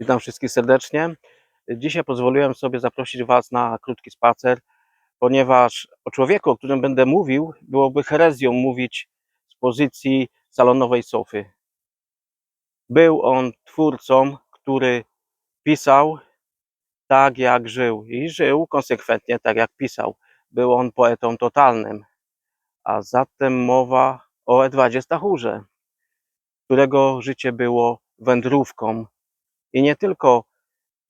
Witam wszystkich serdecznie. Dzisiaj pozwoliłem sobie zaprosić Was na krótki spacer, ponieważ o człowieku, o którym będę mówił, byłoby herezją mówić z pozycji salonowej sofy. Był on twórcą, który pisał tak, jak żył i żył konsekwentnie tak, jak pisał. Był on poetą totalnym. A zatem mowa o Edwardzie Stachurze, którego życie było wędrówką i nie tylko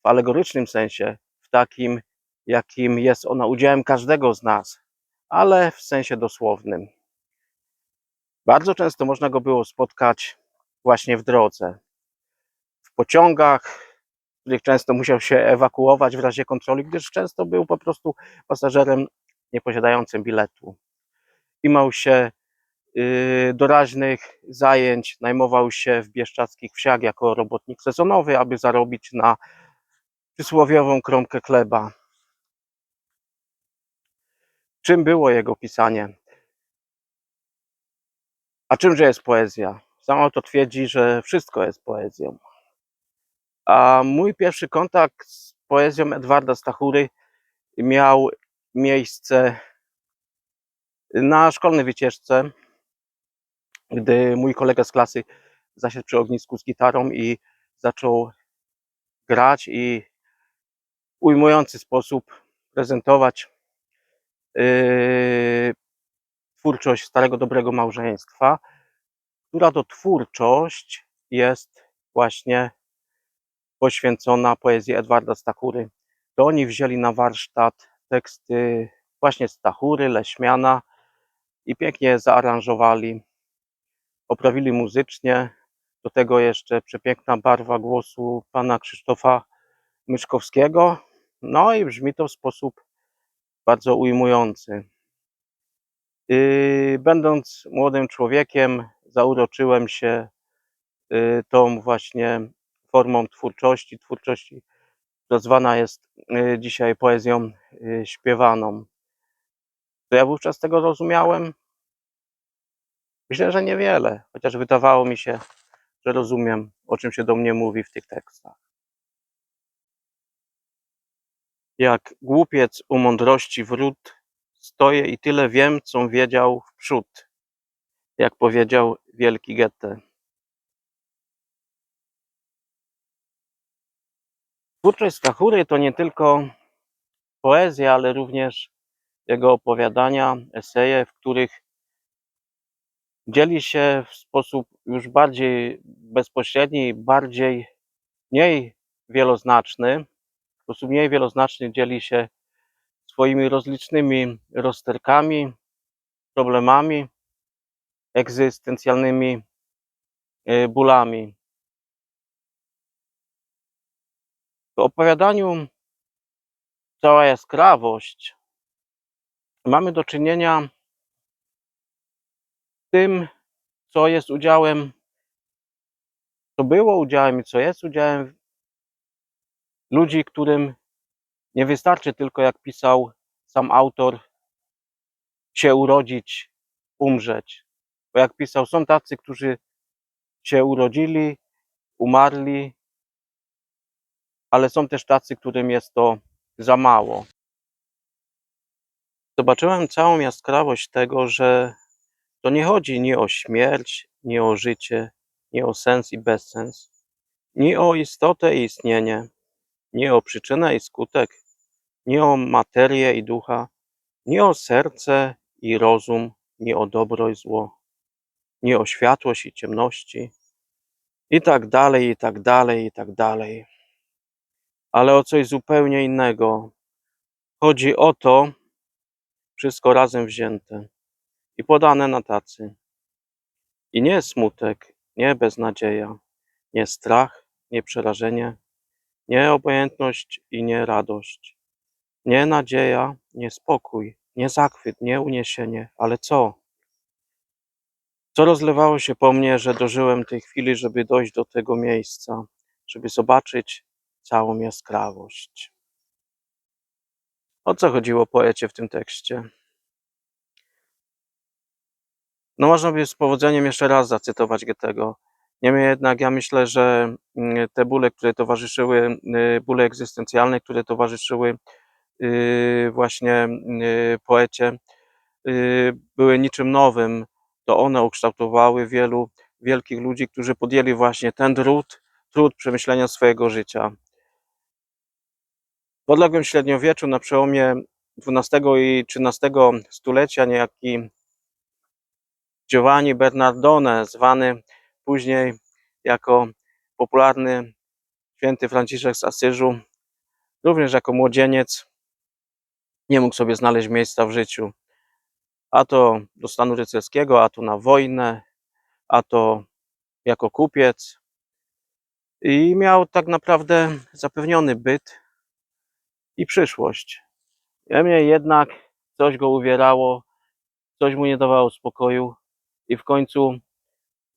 w alegorycznym sensie, w takim, jakim jest ona udziałem każdego z nas, ale w sensie dosłownym. Bardzo często można go było spotkać właśnie w drodze, w pociągach, w których często musiał się ewakuować w razie kontroli, gdyż często był po prostu pasażerem nieposiadającym biletu. Imał się yy, doraźnych zajęć, najmował się w bieszczadzkich wsiach jako robotnik sezonowy, aby zarobić na przysłowiową kromkę chleba. Czym było jego pisanie? A czymże jest poezja? Sam autor twierdzi, że wszystko jest poezją. A mój pierwszy kontakt z poezją Edwarda Stachury miał miejsce na szkolnej wycieczce, gdy mój kolega z klasy zasiadł przy ognisku z gitarą i zaczął grać i w ujmujący sposób prezentować yy, twórczość Starego Dobrego Małżeństwa, która to twórczość jest właśnie poświęcona poezji Edwarda Stachury. To oni wzięli na warsztat teksty właśnie Stachury, Leśmiana i pięknie zaaranżowali, poprawili muzycznie. Do tego jeszcze przepiękna barwa głosu pana Krzysztofa Myszkowskiego. No i brzmi to w sposób bardzo ujmujący. Yy, Będąc młodym człowiekiem, zauroczyłem się yy, tą właśnie formą twórczości, twórczości, która zwana jest yy, dzisiaj poezją śpiewaną. Co ja wówczas tego rozumiałem? Myślę, że niewiele, chociaż wydawało mi się, że rozumiem, o czym się do mnie mówi w tych tekstach. Jak głupiec u mądrości wrót, stoję i tyle wiem, co wiedział w przód, jak powiedział wielki Goethe. Twórczość Stachury to nie tylko poezja, ale również jego opowiadania, eseje, w których dzieli się w sposób już bardziej bezpośredni, bardziej mniej wieloznaczny, w sposób mniej wieloznaczny dzieli się swoimi rozlicznymi rozterkami, problemami, egzystencjalnymi y, bólami. W opowiadaniu cała jaskrawość mamy do czynienia tym, co jest udziałem, co było udziałem i co jest udziałem ludzi, którym nie wystarczy tylko, jak pisał sam autor, się urodzić, umrzeć. Bo jak pisał, są tacy, którzy się urodzili, umarli, ale są też tacy, którym jest to za mało. Zobaczyłem całą jaskrawość tego, że to nie chodzi ni o śmierć, ni o życie, ni o sens i bezsens, ni o istotę i istnienie, nie o przyczynę i skutek, nie o materię i ducha, nie o serce i rozum, nie o dobro i zło, nie o światłość i ciemności, i tak dalej, i tak dalej, i tak dalej. Ale o coś zupełnie innego. Chodzi o to, wszystko razem wzięte i podane na tacy. I nie smutek, nie beznadzieja, nie strach, nie przerażenie, nie obojętność i nie radość, nie nadzieja, nie spokój, nie zachwyt, nie uniesienie, ale co? Co rozlewało się po mnie, że dożyłem tej chwili, żeby dojść do tego miejsca, żeby zobaczyć całą jaskrawość. O co chodziło poecie w tym tekście? No można by z powodzeniem jeszcze raz zacytować Goethego. Niemniej jednak ja myślę, że mm, te bóle, które towarzyszyły, y, bóle egzystencjalne, które towarzyszyły y, właśnie y, poecie, były niczym nowym. To one ukształtowały wielu wielkich ludzi, którzy podjęli właśnie ten trud, trud przemyślenia swojego życia. W odległym średniowieczu na przełomie XII i XIII stulecia niejaki Giovanni Bernardone, zwany później jako popularny święty Franciszek z Asyżu, również jako młodzieniec nie mógł sobie znaleźć miejsca w życiu. A to do stanu rycerskiego, a to na wojnę, a to jako kupiec. I miał tak naprawdę zapewniony byt i przyszłość. Niemniej jednak coś go uwierało, coś mu nie dawało spokoju i w końcu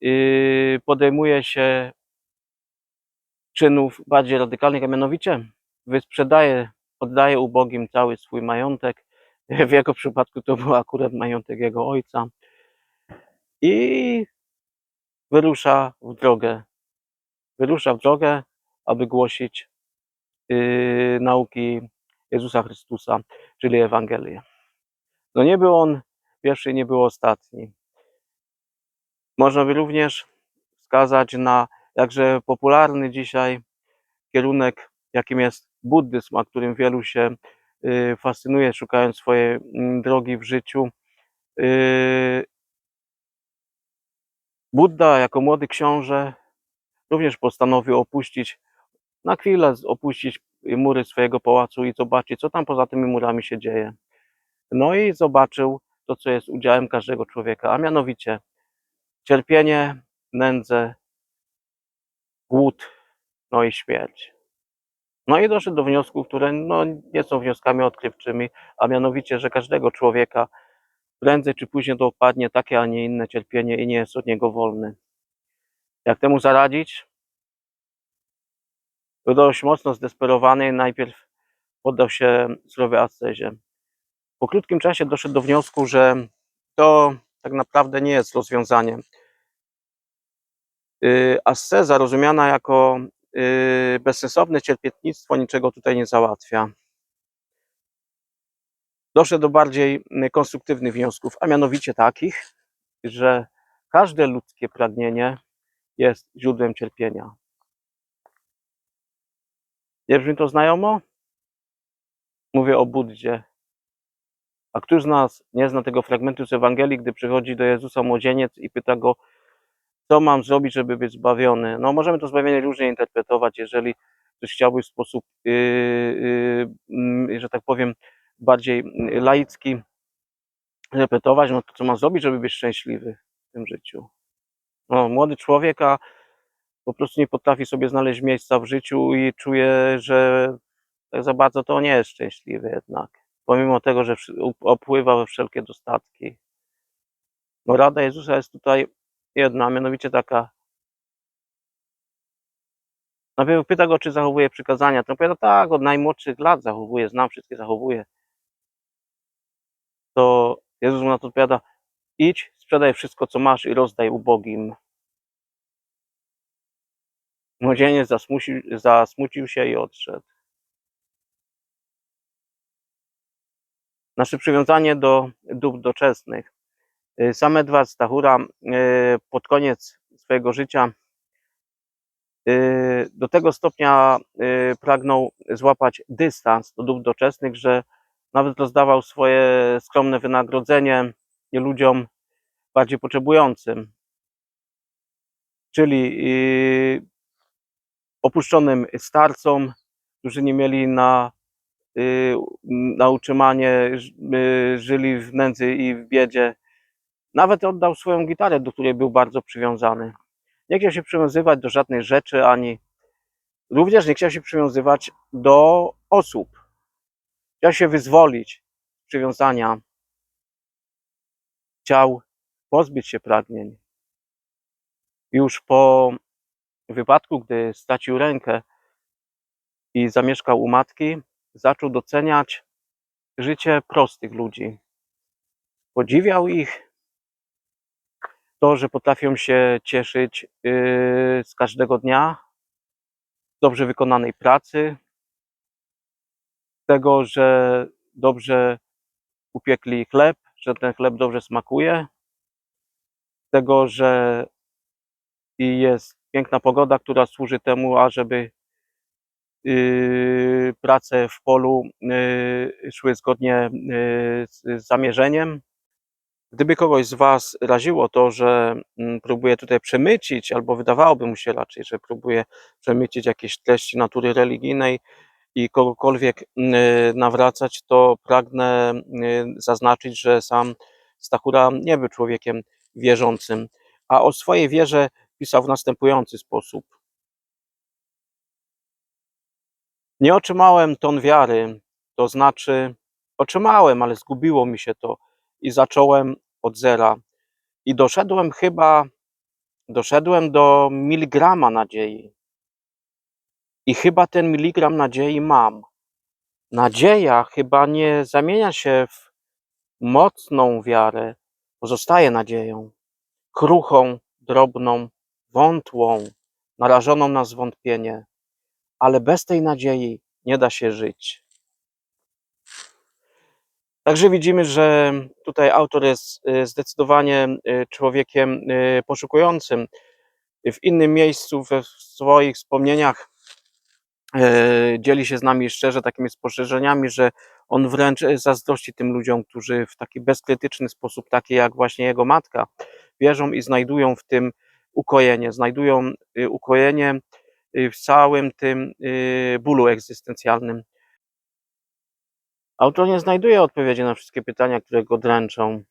yy, podejmuje się czynów bardziej radykalnych, a mianowicie wysprzedaje, oddaje ubogim cały swój majątek. W jego przypadku to był akurat majątek jego ojca. I wyrusza w drogę. Wyrusza w drogę, aby głosić yy, nauki Jezusa Chrystusa, czyli Ewangelię. No nie był on pierwszy, nie był ostatni. Można by również wskazać na jakże popularny dzisiaj kierunek, jakim jest buddyzm, a którym wielu się y, fascynuje, szukając swojej mm, drogi w życiu. Y, Buddha jako młody książę również postanowił opuścić, na chwilę opuścić mury swojego pałacu i zobaczyć, co tam poza tymi murami się dzieje. No i zobaczył to, co jest udziałem każdego człowieka, a mianowicie cierpienie, nędzę, głód, no i śmierć. No i doszedł do wniosków, które no, nie są wnioskami odkrywczymi, a mianowicie, że każdego człowieka prędzej czy później dopadnie takie, a nie inne cierpienie i nie jest od niego wolny. Jak temu zaradzić? Był dość mocno zdesperowany i najpierw poddał się surowej ascezie. Po krótkim czasie doszedł do wniosku, że to tak naprawdę nie jest rozwiązaniem. Y, Asceza rozumiana jako y, bezsensowne cierpietnictwo niczego tutaj nie załatwia. Doszedł do bardziej y, konstruktywnych wniosków, a mianowicie takich, że każde ludzkie pragnienie jest źródłem cierpienia. Nie brzmi to znajomo? Mówię o Buddzie. A któż z nas nie zna tego fragmentu z Ewangelii, gdy przychodzi do Jezusa młodzieniec i pyta go, co mam zrobić, żeby być zbawiony? No, możemy to zbawienie różnie interpretować. Jeżeli ktoś chciałby w sposób, yy, yy, że tak powiem, bardziej laicki interpretować, no to co mam zrobić, żeby być szczęśliwy w tym życiu? No, młody człowiek, a po prostu nie potrafi sobie znaleźć miejsca w życiu i czuje, że tak za bardzo to nie jest szczęśliwy jednak. Pomimo tego, że opływa we wszelkie dostatki. No rada Jezusa jest tutaj jedna, mianowicie taka. Najpierw pyta go, czy zachowuje przykazania. To powiada, tak, od najmłodszych lat zachowuje, znam wszystkie, zachowuje. To Jezus mu na to odpowiada, idź, sprzedaj wszystko, co masz i rozdaj ubogim. Młodzieniec zasmucił, zasmucił się i odszedł. Nasze przywiązanie do dóbr doczesnych. Y, Sam Edward Stachura y, pod koniec swojego życia y, do tego stopnia pragnął złapać dystans do dóbr doczesnych, że nawet rozdawał swoje skromne wynagrodzenie ludziom bardziej potrzebującym, czyli opuszczonym starcom, którzy nie mieli na, na utrzymanie, żyli w nędzy i w biedzie, nawet oddał swoją gitarę, do której był bardzo przywiązany. Nie chciał się przywiązywać do żadnej rzeczy, ani również nie chciał się przywiązywać do osób. Chciał się wyzwolić z przywiązania. Chciał pozbyć się pragnień. Już po wypadku, gdy stracił rękę i zamieszkał u matki, zaczął doceniać życie prostych ludzi. Podziwiał ich, To, że potrafią się cieszyć yy, z każdego dnia, dobrze wykonanej pracy, tego, że dobrze upiekli chleb, że ten chleb dobrze smakuje, tego, że i jest piękna pogoda, która służy temu, ażeby prace w polu yy, szły zgodnie yy, z zamierzeniem. Gdyby kogoś z Was raziło to, że mm, próbuję tutaj przemycić, albo wydawałoby mu się raczej, że próbuję przemycić jakieś treści natury religijnej i kogokolwiek nawracać, to pragnę zaznaczyć, że sam Stachura nie był człowiekiem wierzącym, a o swojej wierze pisał w następujący sposób. Nie otrzymałem ton wiary, to znaczy otrzymałem, ale zgubiło mi się to i zacząłem od zera. I doszedłem chyba, doszedłem do miligrama nadziei. I chyba ten miligram nadziei mam. Nadzieja chyba nie zamienia się w mocną wiarę, pozostaje nadzieją. Kruchą, drobną, wątłą, narażoną na zwątpienie. Ale bez tej nadziei nie da się żyć. Także widzimy, że tutaj autor jest y, zdecydowanie y, człowiekiem y, poszukującym. W innym miejscu we swoich wspomnieniach dzieli się z nami szczerze takimi spostrzeżeniami, że on wręcz zazdrości tym ludziom, którzy w taki bezkrytyczny sposób, taki jak właśnie jego matka, wierzą i znajdują w tym ukojenie, znajdują ukojenie w całym tym bólu egzystencjalnym. Autor nie znajduje odpowiedzi na wszystkie pytania, które go dręczą.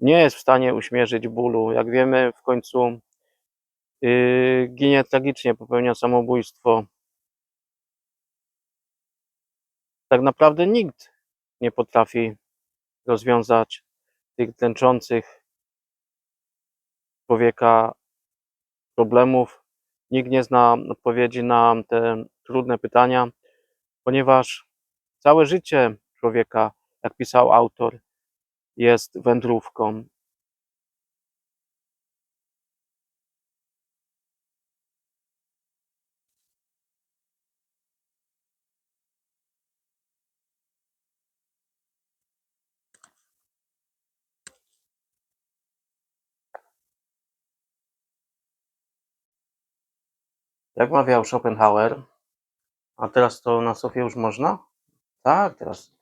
Nie jest w stanie uśmierzyć bólu. Jak wiemy, w końcu yy, ginie tragicznie, popełnia samobójstwo. Tak naprawdę nikt nie potrafi rozwiązać tych dręczących człowieka problemów. Nikt nie zna odpowiedzi na te trudne pytania, ponieważ Całe życie człowieka, jak pisał autor, jest wędrówką. Jak mawiał Schopenhauer, a teraz to na Sofię już można? Tak, teraz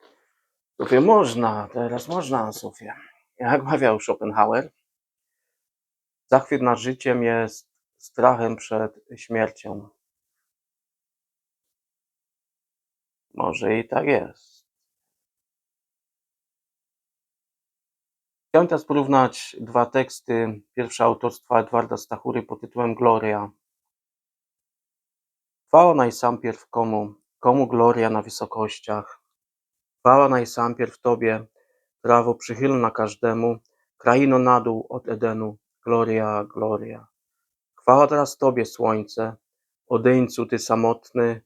Sofię można, teraz można Sofię. Jak mawiał Schopenhauer, zachwyt nad życiem jest strachem przed śmiercią. Może i tak jest. Chciałem teraz porównać dwa teksty. Pierwsze autorstwa Edwarda Stachury pod tytułem Gloria. Chwała najsampierw komu, komu gloria na wysokościach. Chwała najsampierw Tobie, prawo przychylna każdemu, kraino na dół od Edenu, gloria, gloria. Chwała teraz Tobie, słońce, odyńcu Ty samotny,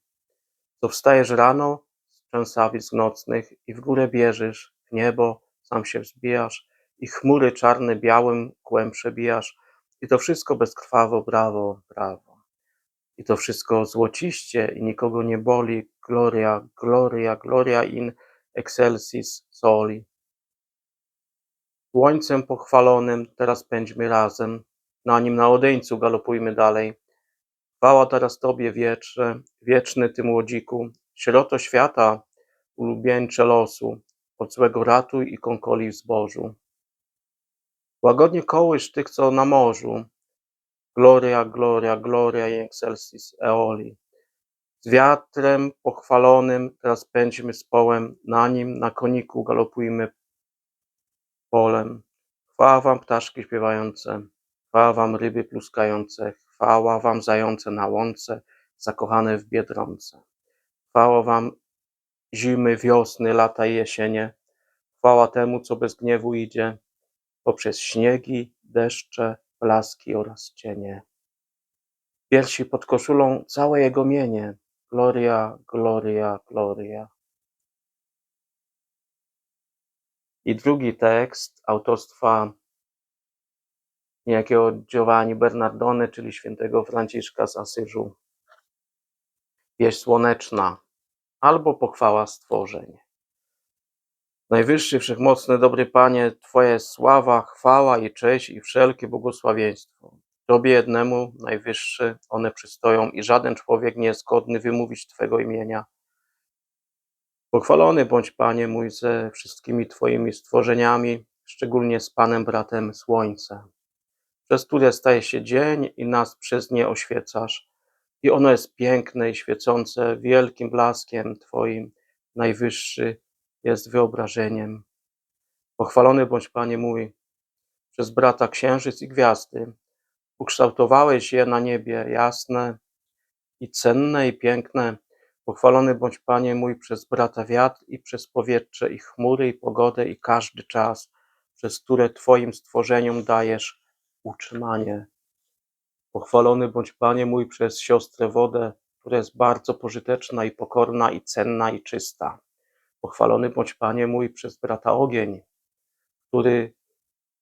co wstajesz rano z trzęsawic nocnych i w górę bierzesz, w niebo sam się wzbijasz i chmury czarne białym kłem przebijasz i to wszystko bezkrwawo, brawo, brawo. I to wszystko złociście i nikogo nie boli, gloria, gloria, gloria in excelsis soli. Słońcem pochwalonym teraz pędźmy razem, na nim na odeńcu galopujmy dalej. Chwała teraz Tobie wietrze, wieczny Ty młodziku, sieroto świata, ulubieńcze losu, od złego ratuj i kąkoli w zbożu. Łagodnie kołysz tych, co na morzu, gloria, gloria, gloria in excelsis eoli. Z wiatrem pochwalonym teraz pędźmy z połem, na nim, na koniku galopujmy polem. Chwała wam ptaszki śpiewające, chwała wam ryby pluskające, chwała wam zające na łące, zakochane w biedronce. Chwała wam zimy, wiosny, lata i jesienie, chwała temu, co bez gniewu idzie, poprzez śniegi, deszcze, blaski oraz cienie. Piersi pod koszulą całe jego mienie, Gloria, gloria, gloria. I drugi tekst autorstwa niejakiego Giovanni Bernardone, czyli świętego Franciszka z Asyżu. Wieść słoneczna albo pochwała stworzeń. Najwyższy, wszechmocny, dobry Panie, Twoja sława, chwała i cześć i wszelkie błogosławieństwo. Tobie jednemu, Najwyższy, one przystoją i żaden człowiek nie jest godny wymówić Twego imienia. Pochwalony bądź Panie mój ze wszystkimi Twoimi stworzeniami, szczególnie z Panem bratem Słońce, przez które staje się dzień i nas przez nie oświecasz. I ono jest piękne i świecące wielkim blaskiem Twoim, Najwyższy jest wyobrażeniem. Pochwalony bądź Panie mój przez brata księżyc i gwiazdy. Ukształtowałeś je na niebie jasne i cenne i piękne. Pochwalony bądź Panie mój przez brata wiatr i przez powietrze i chmury i pogodę i każdy czas, przez które Twoim stworzeniom dajesz utrzymanie. Pochwalony bądź Panie mój przez siostrę wodę, która jest bardzo pożyteczna i pokorna i cenna i czysta. Pochwalony bądź Panie mój przez brata ogień, który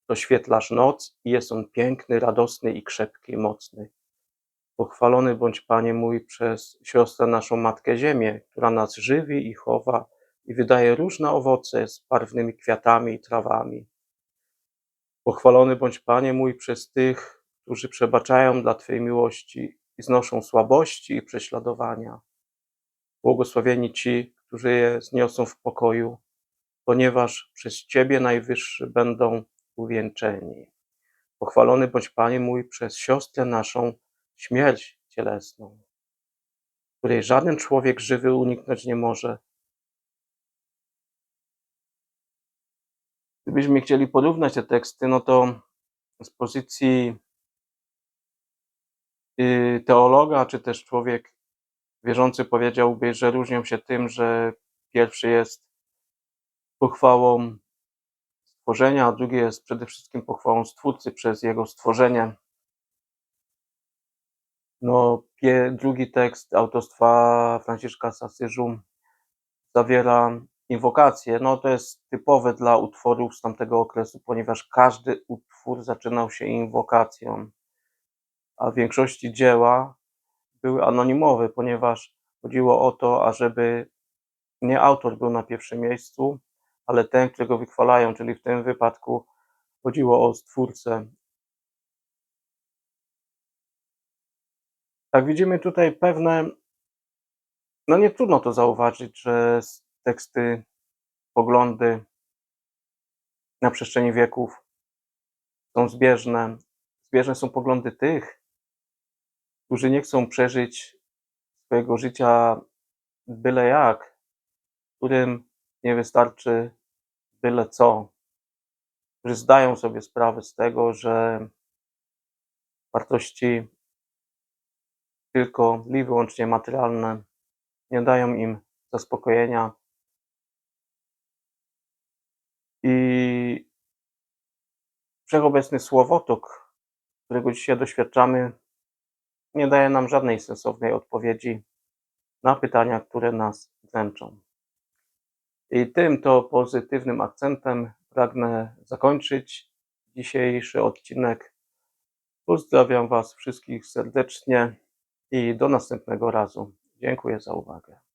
doświetlasz noc i jest on piękny, radosny i krzepki mocny. Pochwalony bądź Panie mój przez siostrę naszą Matkę Ziemię, która nas żywi i chowa i wydaje różne owoce z barwnymi kwiatami i trawami. Pochwalony bądź Panie mój przez tych, którzy przebaczają dla Twojej miłości i znoszą słabości i prześladowania. Błogosławieni ci, którzy je zniosą w pokoju, ponieważ przez Ciebie najwyższy będą uwieńczeni. Pochwalony bądź Panie mój przez siostrę naszą śmierć cielesną, której żaden człowiek żywy uniknąć nie może. Gdybyśmy chcieli porównać te teksty, no to z pozycji y, teologa, czy też człowiek wierzący powiedziałby, że różnią się tym, że pierwszy jest pochwałą stworzenia, a drugi jest przede wszystkim pochwałą Stwórcy przez jego stworzenie. No, drugi tekst autorstwa Franciszka z Asyżu zawiera inwokacje. No, to jest typowe dla utworów z tamtego okresu, ponieważ każdy utwór zaczynał się inwokacją, a w większości dzieła były anonimowe, ponieważ chodziło o to, ażeby nie autor był na pierwszym miejscu, ale ten, którego wychwalają, czyli w tym wypadku chodziło o Stwórcę. Tak widzimy tutaj pewne, no nie trudno to zauważyć, że teksty, poglądy na przestrzeni wieków są zbieżne. Zbieżne są poglądy tych, którzy nie chcą przeżyć swojego życia byle jak, którym nie wystarczy byle co, którzy zdają sobie sprawę z tego, że wartości tylko i wyłącznie materialne nie dają im zaspokojenia. I wszechobecny słowotok, którego dzisiaj doświadczamy, nie daje nam żadnej sensownej odpowiedzi na pytania, które nas dręczą. I tym to pozytywnym akcentem pragnę zakończyć dzisiejszy odcinek. Pozdrawiam Was wszystkich serdecznie i do następnego razu. Dziękuję za uwagę.